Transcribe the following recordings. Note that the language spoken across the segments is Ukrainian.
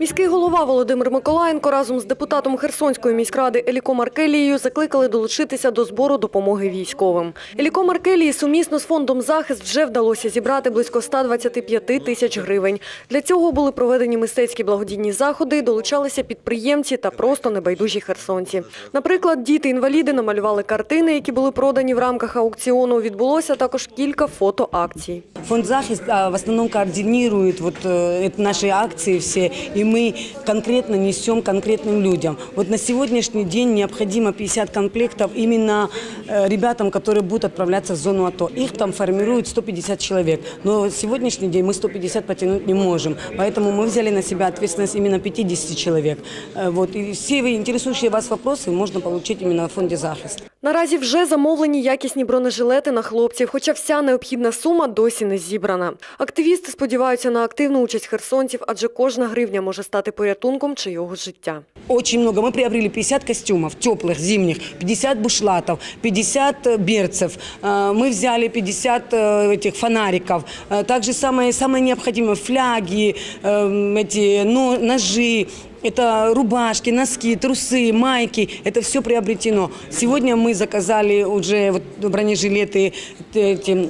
Міський голова Володимир Миколаєнко разом з депутатом Херсонської міськради Еліко Маркелією закликали долучитися до збору допомоги військовим. Еліко Маркелії сумісно з фондом захист вже вдалося зібрати близько 125 тисяч гривень. Для цього були проведені мистецькі благодійні заходи, долучалися підприємці та просто небайдужі херсонці. Наприклад, діти-інваліди намалювали картини, які були продані в рамках аукціону. Відбулося також кілька фотоакцій. Фонд «Захист» в основном координирует вот э, это наши акции все, и мы конкретно несем конкретным людям. Вот на сегодняшний день необходимо 50 комплектов именно э, ребятам, которые будут отправляться в зону АТО. Их там формируют 150 человек, но сегодняшний день мы 150 потянуть не можем, поэтому мы взяли на себя ответственность именно 50 человек. Э, Вот, и все вы интересующие вас вопросы можно получить именно в фонде «Захист». Наразі вже замовлені якісні бронежилети на хлопців, хоча вся необхідна сума досі не зібрана. Активісти сподіваються на активну участь херсонців, адже кожна гривня може стати порятунком чийогось життя. Очень много. Мы приобрели 50 костюмов теплых, зимних, 50 бушлатов, 50 берцев. Э, Мы взяли 50 э, этих фонариков. Э, Также самое, самое необходимое фляги, эм, эти ну, ножи. Это рубашки, носки, трусы, майки. Это все приобретено. Сегодня мы заказали уже вот бронежилеты эти,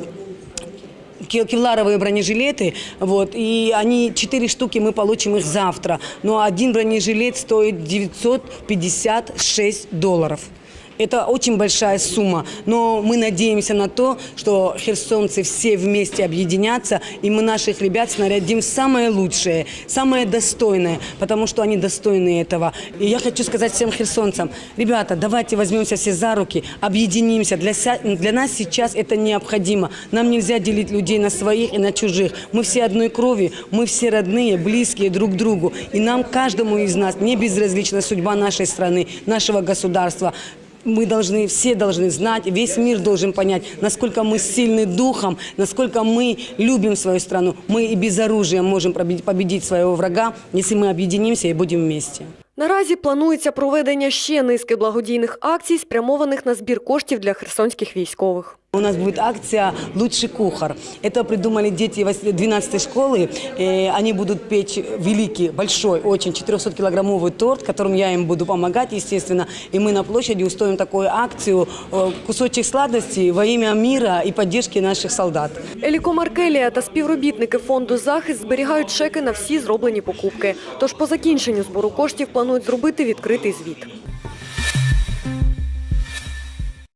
ке- кевларовые бронежилеты, вот, и они, четыре штуки, мы получим их завтра. Но один бронежилет стоит 956 долларов. Это очень большая сумма, но мы надеемся на то, что херсонцы все вместе объединятся, и мы наших ребят снарядим самое лучшее, самое достойное, потому что они достойны этого. И я хочу сказать всем херсонцам, ребята, давайте возьмемся все за руки, объединимся. Для, для нас сейчас это необходимо. Нам нельзя делить людей на своих и на чужих. Мы все одной крови, мы все родные, близкие друг другу. И нам, каждому из нас, не безразлична судьба нашей страны, нашего государства. Мы должны, все должны знать, весь мир должен понять, насколько мы сильны духом, насколько мы любим свою страну. Мы и без оружия можем победить- победить своего врага, если мы объединимся и будем вместе. Наразі планується проведення ще низки благодійних акцій, спрямованих на збір коштів для херсонських військових. У нас будет акция «Лучший кухар». Это придумали дети 12 школы. Э, Они будут печь великий, большой, очень 400-килограммовый торт, которым я им буду помогать, естественно. И мы на площади устроим такую акцию э, «Кусочек сладости во имя мира и поддержки наших солдат». Еліко Маркелія та співробітники фонду захист зберігають чеки на всі зроблені покупки. Тож по закінченню збору коштів планують зробити відкритий звіт.